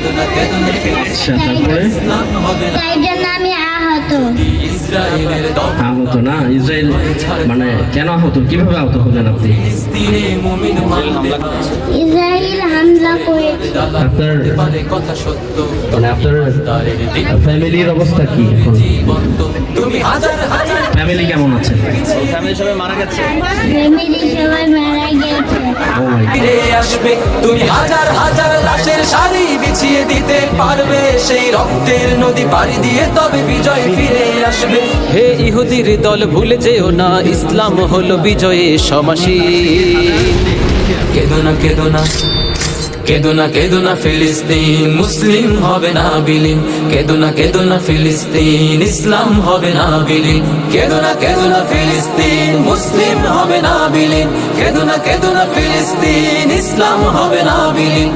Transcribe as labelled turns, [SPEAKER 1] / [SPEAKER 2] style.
[SPEAKER 1] আচ্ছা তারপরে
[SPEAKER 2] আমি আহত।
[SPEAKER 1] আহত না? ইসরায়েল মানে কেন আহত? কীভাবে আহত হলেন আপনি?
[SPEAKER 2] ইসরায়েল হামলা করেছে
[SPEAKER 1] আপনার মানে আপনার ফ্যামিলির অবস্থা কি এখন? ফ্যামিলি কেমন আছে?
[SPEAKER 2] ফ্যামিলি সবাই মারা গেছে।
[SPEAKER 1] ও
[SPEAKER 3] আসবে। তুমি হাজার হাজার লাশের শাড়ি বিছিয়ে দিতে পারবে সেই রক্তের নদী পাড়ি দিয়ে তবে বিজয় ফিরে আসবে। হে ইহুদির দল ভুলে যেও না ইসলাম হলো বিজয়ে সমাসী। কেদো না কেদো না কেদো না কেদো না ফিলিস্তিন মুসলিম হবে না বিলীন। কেদো না কেদো না ফিলিস্তিন ইসলাম হবে না বিলীন। কেদো না কেদো না ফিলিস্তিন মুসলিম হবে না বিলীন। কেদো না কেদো না ফিলিস্তিন ইসলাম হবে না বিলীন।